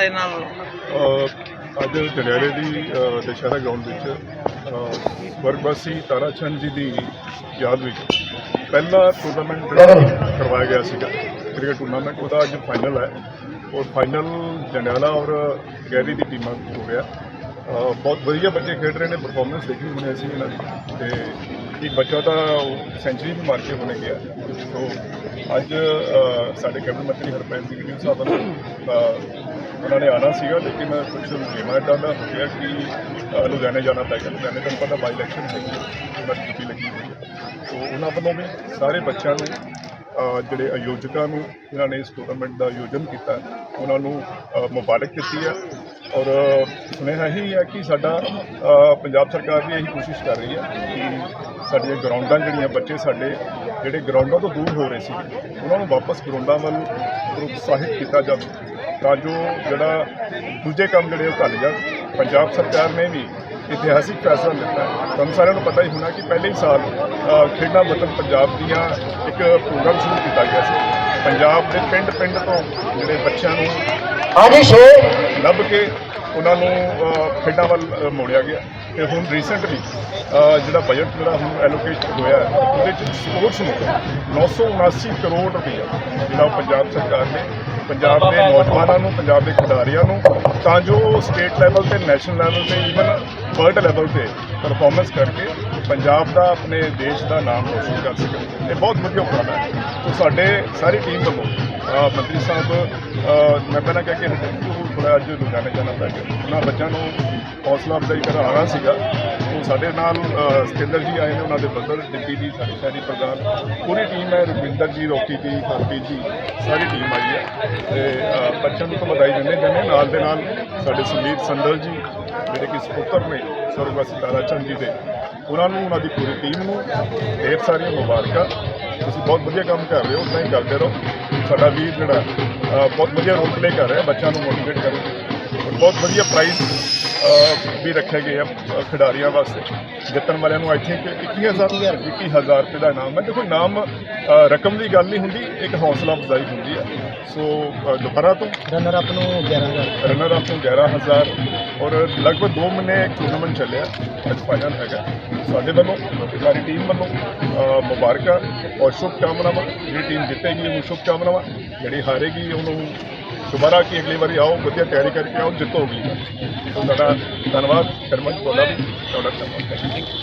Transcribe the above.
ਹੋਇਆ ਇਹ ਨਾਲ ਅੱਜ ਜਨੇਰੇ ਦੀ ਅਹ, ਦੁਸਹਿਰਾ ਗਰਾਊਂਡ ਵਿੱਚ ਵਰਬਸੀ ਤਾਰਾਚੰਦ ਜੀ ਦੀ ਯਾਦ ਵਿੱਚ ਪਹਿਲਾ ਟੂਰਨਾਮੈਂਟ ਜਿਹੜਾ ਕਰਵਾਇਆ ਗਿਆ ਸੀਗਾ ਕ੍ਰਿਕਟ ਟੂਰਨਾਮੈਂਟ ਉਹਦਾ ਅੱਜ ਫਾਈਨਲ ਹੈ। ਔਰ ਫਾਈਨਲ ਜੰਡਿਆਲਾ ਔਰ ਗੈਰੀ ਦੀ ਟੀਮਾਂ ਵਿੱਚ ਹੋ ਗਿਆ ਬਹੁਤ ਵਧੀਆ ਬੱਚੇ ਖੇਡ ਰਹੇ ਨੇ ਪਰਫਾਰਮੈਂਸ ਦੇਖੀ ਹੋਣੀ ਅਸੀਂ ਇਹਨਾਂ ਦੀ ਤੇ ਇੱਕ ਬੱਚਾ ਤਾਂ ਸੈਂਚੁਰੀ ਵੀ ਮਾਰ ਕੇ ਹੁਣੇ ਗਿਆ। ਸੋ ਅੱਜ ਸਾਡੇ ਕੈਬਨਿਟ ਮੰਤਰੀ ਹਰਪ੍ਰੀਤ ਸਿੰਘ ਜੀ ਸਾਹਿਬ ਨੇ ਉਹਨਾਂ ਨੇ ਆਣਾ ਸੀਗਾ, ਲੇਕਿਨ ਕੁਝ ਗੇਮਾਂ ਇੱਦਾਂ ਦਾ ਹੋ ਗਿਆ ਕਿ ਲੁਧਿਆਣੇ ਜਾਣਾ ਪੈ ਗਿਆ। ਲੁਧਿਆਣੇ ਤੁਹਾਨੂੰ ਪਤਾ ਬਾਈ ਇਲੈਕਸ਼ਨ ਹੈਗੀ ਹੈ ਉਹਨਾਂ ਡਿਊਟੀ ਲੱਗੀ ਹੋਈ ਹੈ। ਸੋ ਉਹਨਾਂ ਵੱਲੋਂ ਵੀ ਸਾਰੇ ਬੱਚਿਆਂ ਨੂੰ ਜਿਹੜੇ ਆਯੋਜਕਾਂ ਨੂੰ, ਜਿਨ੍ਹਾਂ ਨੇ ਇਸ ਟੂਰਨਾਮੈਂਟ ਦਾ ਆਯੋਜਨ ਕੀਤਾ, ਉਹਨਾਂ ਨੂੰ ਮੁਬਾਰਕ ਦਿੱਤੀ ਹੈ। ਔਰ ਸੁਨੇਹਾ ਹੀ ਹੈ ਕਿ ਸਾਡਾ ਪੰਜਾਬ ਸਰਕਾਰ ਵੀ ਇਹੀ ਕੋਸ਼ਿਸ਼ ਕਰ ਰਹੀ ਹੈ ਕਿ ਸਾਡੀਆਂ ਗਰਾਊਂਡਾਂ ਜਿਹੜੀਆਂ ਬੱਚੇ ਸਾਡੇ ਜਿਹੜੇ ਗਰਾਊਂਡਾਂ ਤੋਂ ਦੂਰ ਹੋ ਰਹੇ ਸੀ ਉਹਨਾਂ ਨੂੰ ਵਾਪਸ ਗਰਾਊਂਡਾਂ ਵੱਲ ਪ੍ਰੋਤਸਾਹਿਤ ਕੀਤਾ ਜਾਵੇ ਤਾਂ ਜੋ ਜਿਹੜਾ ਦੂਜੇ ਕੰਮ ਜਿਹੜੇ ਉਹ ਘੱਲ ਜਾਣ। ਪੰਜਾਬ ਸਰਕਾਰ ਨੇ ਵੀ ਇਤਿਹਾਸਿਕ ਫੈਸਲਾ ਲਿੱਤਾ। ਤੁਹਾਨੂੰ ਸਾਰਿਆਂ ਨੂੰ ਪਤਾ ਹੀ ਹੋਣਾ ਕਿ ਪਹਿਲੇ ਹੀ ਸਾਲ ਖੇਡਾਂ ਵਤਨ ਪੰਜਾਬ ਦੀਆਂ ਇੱਕ ਪ੍ਰੋਗਰਾਮ ਸ਼ੁਰੂ ਕੀਤਾ ਗਿਆ ਸੀ। ਪੰਜਾਬ ਦੇ ਪਿੰਡ ਪਿੰਡ ਤੋਂ ਜਿਹੜੇ ਬੱਚਿਆਂ ਨੂੰ ਹਾਂਜੀ ਛੇ ਲੱਭ ਕੇ ਉਹਨਾਂ ਨੂੰ ਖੇਡਾਂ ਵੱਲ ਮੋੜਿਆ ਗਿਆ। ਤੇ ਹੁਣ ਰੀਸੈਂਟਲੀ ਜਿਹੜਾ ਬਜਟ ਜਿਹੜਾ ਹੁਣ ਐਲੋਕੇਟ ਹੋਇਆ ਉਹਦੇ ਵਿੱਚ ਸਪੋਰਟਸ ਨੂੰ 979 ਕਰੋੜ ਰੁਪਏ ਜਿਹੜਾ ਉਹ ਪੰਜਾਬ ਸਰਕਾਰ ਨੇ, ਪੰਜਾਬ ਦੇ ਨੌਜਵਾਨਾਂ ਨੂੰ, ਪੰਜਾਬ ਦੇ ਖਿਡਾਰੀਆਂ ਨੂੰ, ਤਾਂ ਜੋ ਸਟੇਟ ਲੈਵਲ ਤੇ ਨੈਸ਼ਨਲ ਲੈਵਲ ਤੇ ਈਵਨ ਵਰਲਡ ਲੈਵਲ ਤੇ ਪਰਫਾਰਮੈਂਸ ਕਰਕੇ ਪੰਜਾਬ ਦਾ, ਆਪਣੇ ਦੇਸ਼ ਦਾ ਨਾਮ ਰੋਸ਼ਨ ਕਰ ਸਕਣ। ਇਹ ਬਹੁਤ ਵਧੀਆ ਉਪਰਾਲਾ ਹੈ। ਸੋ ਸਾਡੇ ਸਾਰੀ ਟੀਮ ਵੱਲੋਂ ਮੰਤਰੀ ਸਾਹਿਬ ਮੈਂ ਪਹਿਲਾਂ ਕਹਿ ਕੇ ਹਟਿਆ ਕਿ ਉਹ ਥੋੜਾ ਅੱਜ ਲੁਧਿਆਣੇ ਜਾਣਾ ਪੈ ਗਿਆ। ਉਹਨਾਂ ਬੱਚਿਆਂ ਨੂੰ ਹੌਸਲਾ ਅਫਜ਼ਾਈ ਕਰਨ ਆਉਣਾ ਸੀਗਾ। ਉਹ ਸਾਡੇ ਨਾਲ ਸਤਿੰਦਰ ਜੀ ਆਏ ਨੇ, ਉਹਨਾਂ ਦੇ ਬਦਲ ਡਿਪਟੀ ਜੀ ਸਾਡੇ ਸ਼ਹਿਰੀ ਪ੍ਰਧਾਨ। ਪੂਰੀ ਟੀਮ ਹੈ ਰਵਿੰਦਰ ਜੀ, ਰੋਕੀ ਜੀ, ਹਰਪ੍ਰੀਤ ਜੀ, ਸਾਰੀ ਟੀਮ ਆਈ ਹੈ। ਤੇ ਬੱਚਿਆਂ ਨੂੰ ਤਾਂ ਵਧਾਈ ਦਿੰਦੇ ਜਾਂਦੇ। ਨਾਲ ਦੇ ਨਾਲ ਸਾਡੇ ਸੁਮੀਤ ਸੰਦਲ ਜੀ ਜਿਹੜੇ ਕਿ ਸਪੁੱਤਰ ਨੇ ਸਰਵਗਵਾਸੀ ਤਾਰਾ ਚੰਦ ਜੀ ਦੇ, ਉਹਨਾਂ ਨੂੰ, ਉਹਨਾਂ ਦੀ ਪੂਰੀ ਟੀਮ ਨੂੰ ਢੇਰ ਸਾਰੀਆਂ ਮੁਬਾਰਕਾਂ। ਤੁਸੀਂ ਬਹੁਤ ਵਧੀਆ ਕੰਮ ਕਰ ਰਹੇ ਹੋ ਉਦਾਂ ਹੀ ਕਰਦੇ ਰਹੋ। ਸਾਡਾ ਵੀਰ ਜਿਹੜਾ ਬਹੁਤ ਵਧੀਆ ਰੋਲ ਪਲੇ ਕਰ ਰਿਹਾ, ਬੱਚਿਆਂ ਨੂੰ ਮੋਟੀਵੇਟ ਕਰ ਔਰ ਬਹੁਤ ਵਧੀਆ ਪ੍ਰਾਈਜ਼ ਵੀ ਰੱਖੇ ਗਏ ਆ ਖਿਡਾਰੀਆਂ ਵਾਸਤੇ। ਜਿੱਤਣ ਵਾਲਿਆਂ ਨੂੰ ਆਈ ਥਿੰਕ 21000 21000 ਰੁਪਏ ਦਾ ਇਨਾਮ ਹੈ। ਦੇਖੋ ਇਨਾਮ ਅ, ਰਕਮ ਦੀ ਗੱਲ ਨਹੀਂ ਹੁੰਦੀ ਇੱਕ ਹੌਸਲਾ ਅਫਜ਼ਾਈ ਹੁੰਦੀ ਹੈ। ਸੋ ਦੁਬਾਰਾ ਤੋਂ ਰਨਰ ਅਪ ਨੂੰ 11000 ਰਨਰ ਅਪ ਨੂੰ 11000 ਔਰ ਲਗਭਗ 2 ਮਹੀਨੇ ਟੂਰਨਾਮੈਂਟ ਚੱਲਿਆ ਅੱਜ ਫਾਈਨਲ ਹੈਗਾ। ਸਾਡੇ ਵੱਲੋਂ ਸਾਡੀ ਟੀਮ ਵੱਲੋਂ ਮੁਬਾਰਕਾਂ ਔਰ ਸ਼ੁਭ ਕਾਮਨਾਵਾਂ ਜਿਹੜੀ ਟੀਮ ਜਿੱਤੇਗੀ ਉਹਨੂੰ ਸ਼ੁਭ ਕਾਮਨਾਵਾਂ ਜਿਹੜੀ ਹਾਰੇਗੀ ਉਹਨੂੰ ਦੁਬਾਰਾ ਕਿ ਅਗਲੀ ਵਾਰੀ ਆਓ, ਵਧੀਆ ਤਿਆਰੀ ਕਰਕੇ ਆਓ ਜਿੱਤੋਗੇ ਤੁਹਾਡਾ ਧੰਨਵਾਦ, ਸ਼ਰਮਾ ਜੀ, ਤੁਹਾਡਾ ਵੀ, ਤੁਹਾਡਾ ਧੰਨਵਾਦ।